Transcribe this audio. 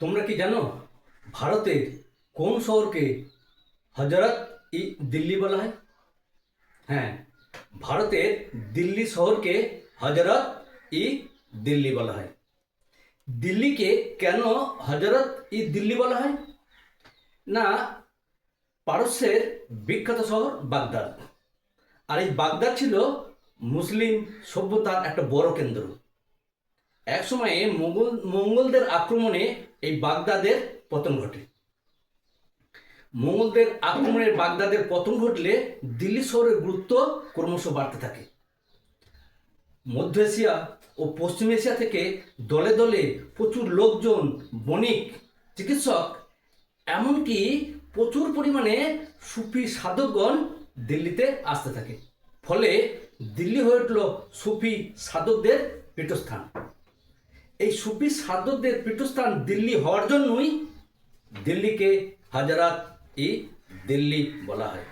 তোমরা কি জানো ভারতের কোন শহরকে হজরত ই দিল্লি বলা হয়? হ্যাঁ ভারতের দিল্লি শহরকে হজরত ই দিল্লি বলা হয়। দিল্লিকে কেন হজরত ই দিল্লি বলা হয়? না, পারস্যের বিখ্যাত শহর বাগদাদ। আর এই বাগদাদ ছিল মুসলিম সভ্যতার একটা বড় কেন্দ্র। এক সময়ে মোগল, মঙ্গলদের আক্রমণে এই বাগদাদের পতন ঘটে। মঙ্গলদের আক্রমণের বাগদাদের পতন ঘটলে দিল্লি শহরের গুরুত্ব ক্রমশ বাড়তে থাকে। মধ্য এশিয়া ও পশ্চিম এশিয়া থেকে দলে দলে প্রচুর লোকজন, বণিক, চিকিৎসক, এমনকি প্রচুর পরিমাণে সুফি সাধকগণ দিল্লিতে আসতে থাকে। ফলে দিল্লি হয়ে উঠল সুফি সাধকদের পীঠস্থান। এই সুফি সাধকদের পীঠস্থান দিল্লি হওয়ার জন্যই দিল্লিকে হাজারাত ই দিল্লি বলা হয়।